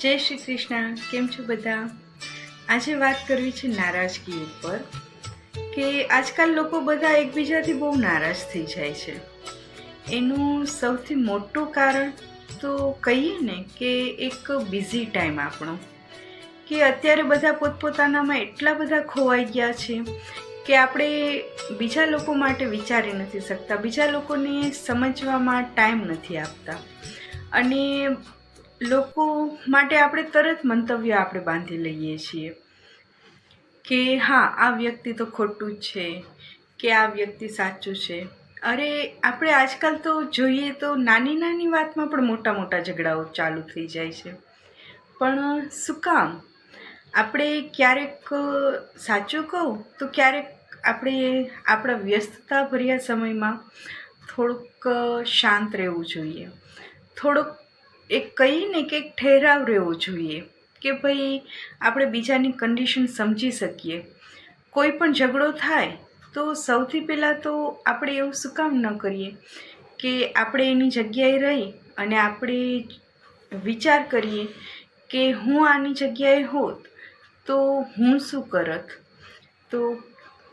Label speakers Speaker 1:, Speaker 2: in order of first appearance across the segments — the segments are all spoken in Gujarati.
Speaker 1: જય શ્રી કૃષ્ણ. કેમ છો બધા? આજે વાત કરવી છે નારાજગી ઉપર કે આજકાલ લોકો બધા એકબીજાથી બહુ નારાજ થઈ જાય છે. એનું સૌથી મોટું કારણ તો કહીએ ને કે એક બિઝી ટાઈમ આપણો. કે અત્યારે બધા પોતપોતાનામાં એટલા બધા ખોવાઈ ગયા છે કે આપણે બીજા લોકો માટે વિચારી નથી શકતા, બીજા લોકોને સમજવામાં ટાઈમ નથી આપતા. અને લોકો માટે આપણે તરત મંતવ્ય આપણે બાંધી લઈએ છીએ કે હા, આ વ્યક્તિ તો ખોટું છે, કે આ વ્યક્તિ સાચું છે. અરે, આપણે આજકાલ તો જોઈએ તો નાની નાની વાતમાં પણ મોટા મોટા ઝઘડાઓ ચાલુ થઈ જાય છે. પણ શું કામ? આપણે ક્યારેક સાચું કહું તો ક્યારેક આપણે આપણા વ્યસ્તતા ભર્યા સમયમાં થોડુંક શાંત રહેવું જોઈએ. થોડુંક એક કહીને કંઈક ઠહેરાવ રહેવો જોઈએ કે ભાઈ આપણે બીજાની કન્ડિશન સમજી શકીએ. કોઈ પણ ઝઘડો થાય તો સૌથી પહેલાં તો આપણે એવું શું કામ ન કરીએ કે આપણે એની જગ્યાએ રહી અને આપણે વિચાર કરીએ કે હું આની જગ્યાએ હોત તો હું શું કરત? તો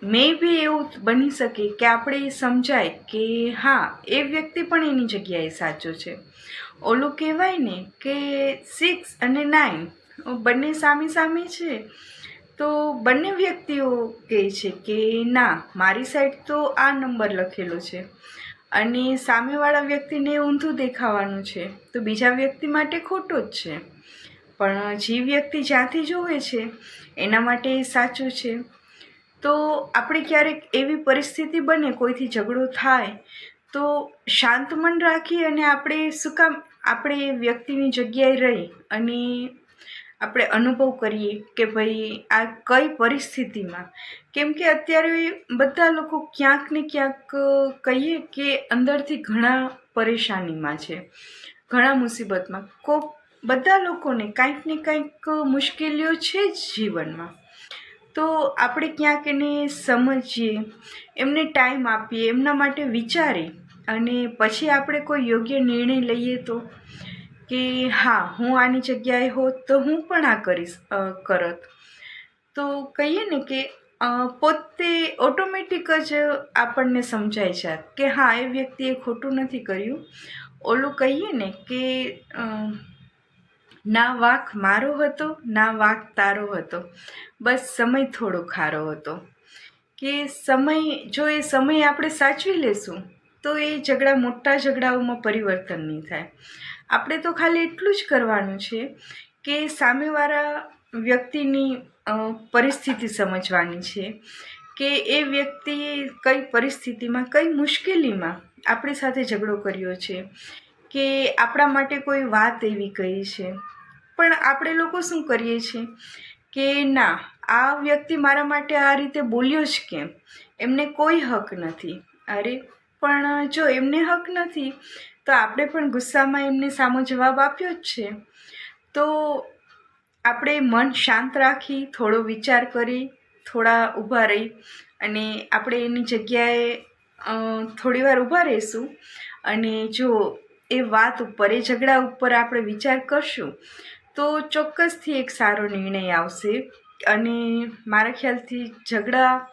Speaker 1: મે બી એવું બની શકે કે આપણે સમજાય કે હા, એ વ્યક્તિ પણ એની જગ્યાએ સાચો છે. ઓલું કહેવાય ને કે સિક્સ અને નાઇન બંને સામે સામે છે. તો બંને વ્યક્તિઓ કહે છે કે ના, મારી સાઈડ તો આ નંબર લખેલો છે અને સામેવાળા વ્યક્તિને ઊંધું દેખાવાનું છે. તો બીજા વ્યક્તિ માટે ખોટો જ છે. પણ જે વ્યક્તિ જ્યાંથી જોવે છે, એના માટે એ સાચું છે. તો આપણે ક્યારેક એવી પરિસ્થિતિ બને, કોઈથી ઝઘડો થાય, તો શાંત મન રાખી અને આપણે શું કામ, આપણે એ વ્યક્તિની જગ્યાએ રહી અને આપણે અનુભવ કરીએ કે ભાઈ આ કઈ પરિસ્થિતિમાં. કેમ કે અત્યારે બધા લોકો ક્યાંક ને ક્યાંક કહીએ કે અંદરથી ઘણા પરેશાનીમાં છે, ઘણા મુસીબતમાં. કો બધા લોકોને કાંઈક ને કાંઈક મુશ્કેલીઓ છે જ જીવનમાં. તો આપણે ક્યાંક એને સમજીએ, એમને ટાઈમ આપીએ, એમના માટે વિચારીએ અને પછી આપણે કોઈ યોગ્ય નિર્ણય લઈએ તો કે હા, હું આની જગ્યાએ હોત તો હું પણ આ કરીશ કરત. તો કહીએ ને કે પોતે ઓટોમેટિક જ આપણને સમજાય છે કે હા, એ વ્યક્તિએ ખોટું નથી કર્યું. ઓલું કહીએ ને કે ના વાક મારો હતો, ના વાક તારો હતો. બસ સમય થોડો ખારો હતો. કે સમય, જો એ સમય આપણે સાચવી લેશું, તો એ ઝઘડા મોટા ઝઘડાઓમાં પરિવર્તન નહીં થાય. આપણે તો ખાલી એટલું જ કરવાનું છે કે સામેવાળા વ્યક્તિની પરિસ્થિતિ સમજવાની છે કે એ વ્યક્તિએ કઈ પરિસ્થિતિમાં, કઈ મુશ્કેલીમાં આપણી સાથે ઝઘડો કર્યો છે. કે આપણા માટે કોઈ વાત એવી કહી છે. પણ આપણે લોકો શું કરીએ છીએ? કે ના, આ વ્યક્તિ મારા માટે આ રીતે બોલ્યો જ કેમ? એમને કોઈ હક નથી. અરે, પણ જો એમને હક નથી, તો આપણે પણ ગુસ્સામાં એમને સામો જવાબ આપ્યો જ છે. તો આપણે મન શાંત રાખી, થોડો વિચાર કરી, થોડા ઊભા રહી અને આપણે એની જગ્યાએ થોડી વાર ઊભા રહીશું. અને જો એ વાત ઉપર, એ ઝઘડા ઉપર આપણે વિચાર કરશું, તો ચોક્કસથી એક સારો નિર્ણય આવશે. અને મારા ખ્યાલથી ઝઘડા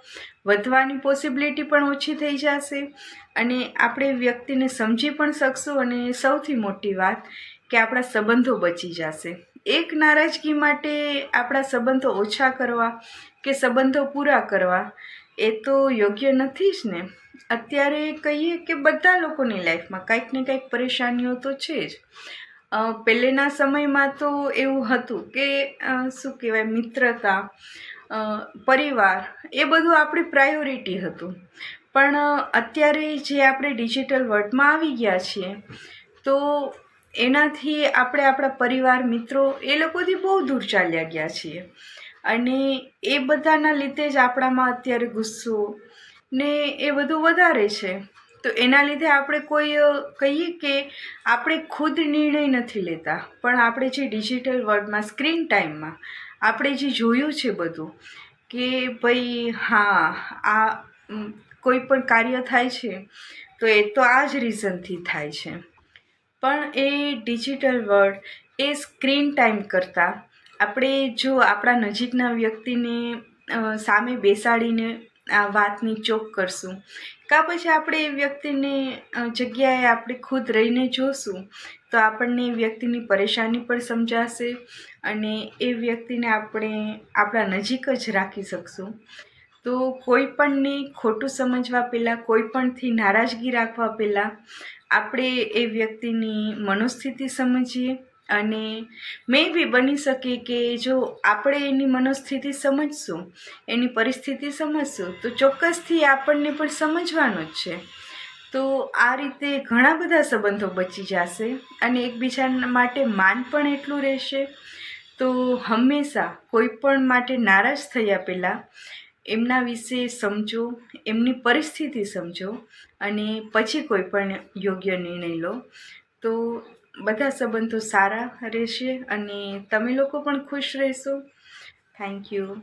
Speaker 1: વધવાની પોસિબિલિટી પણ ઓછી થઈ જશે. અને આપણે વ્યક્તિને સમજી પણ શકશું અને સૌથી મોટી વાત કે આપણા સંબંધો બચી જશે. એક નારાજગી માટે આપણા સંબંધો ઓછા કરવા કે સંબંધો પૂરા કરવા એ તો યોગ્ય નથી જ ને. અત્યારે કહીએ કે બધા લોકોની લાઈફમાં કાંઈક ને કાંઈક પરેશાનીઓ તો છે જ. પહેલેના સમયમાં તો એવું હતું કે શું કહેવાય, મિત્રતા પરિવાર એ બધું આપણી પ્રાયોરિટી હતું. પણ અત્યારે જે આપણે ડિજિટલ વર્લ્ડમાં આવી ગયા છીએ, તો એનાથી આપણે આપણા પરિવાર, મિત્રો એ લોકોથી બહુ દૂર ચાલ્યા ગયા છીએ. અને એ બધાના લીધે જ આપણામાં અત્યારે ગુસ્સો ને એ બધું વધારે છે. તો એના લીધે આપણે કોઈ કહીએ કે આપણે ખુદ નિર્ણય નથી લેતા. પણ આપણે જે ડિજિટલ વર્લ્ડમાં સ્ક્રીન ટાઈમમાં આપણે જે જોયું છે બધું કે ભાઈ હા, આ કોઈ પણ કાર્ય થાય છે, તો એ તો આ જ રીઝનથી થાય છે. પણ એ ડિજિટલ વર્ડ એ સ્ક્રીન ટાઈમ કરતાં આપણે જો આપણા નજીકના વ્યક્તિને સામે બેસાડીને આ વાતની ચોક કરશું, કાં પછી આપણે એ વ્યક્તિને જગ્યાએ આપણે ખુદ રહીને જોશું, તો આપણને એ વ્યક્તિની પરેશાની પણ સમજાશે અને એ વ્યક્તિને આપણે આપણા નજીક જ રાખી શકશું. તો કોઈ પણને ખોટું સમજવા પહેલાં, કોઈ પણથી નારાજગી રાખવા પહેલાં, આપણે એ વ્યક્તિની મનોસ્થિતિ સમજીએ અને મેં બી બની શકે કે જો આપણે એની મનોસ્થિતિ સમજશું, એની પરિસ્થિતિ સમજશું, તો ચોક્કસથી આપણને પણ સમજવાનું જ છે. તો આ રીતે ઘણા બધા સંબંધો બચી જશે અને એકબીજા માટે માન પણ એટલું રહેશે. તો હંમેશા કોઈ પણ માટે નારાજ થયા પહેલાં એમના વિશે સમજો, એમની પરિસ્થિતિ સમજો અને પછી કોઈ પણ યોગ્ય નિર્ણય લો. તો બધા સંબંધો સારા રહેશે અને તમે લોકો પણ ખુશ રહેશો. થેન્ક યુ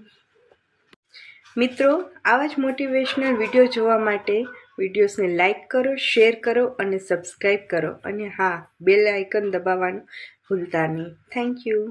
Speaker 1: મિત્રો, આવા જ મોટિવેશનલ વીડિયો જોવા માટે વિડીયોઝને લાઈક કરો શેર કરો અને સબસ્ક્રાઈબ કરો. અને હા બેલ આઇકન દબાવવાનું ભૂલતા નહીં. Thank you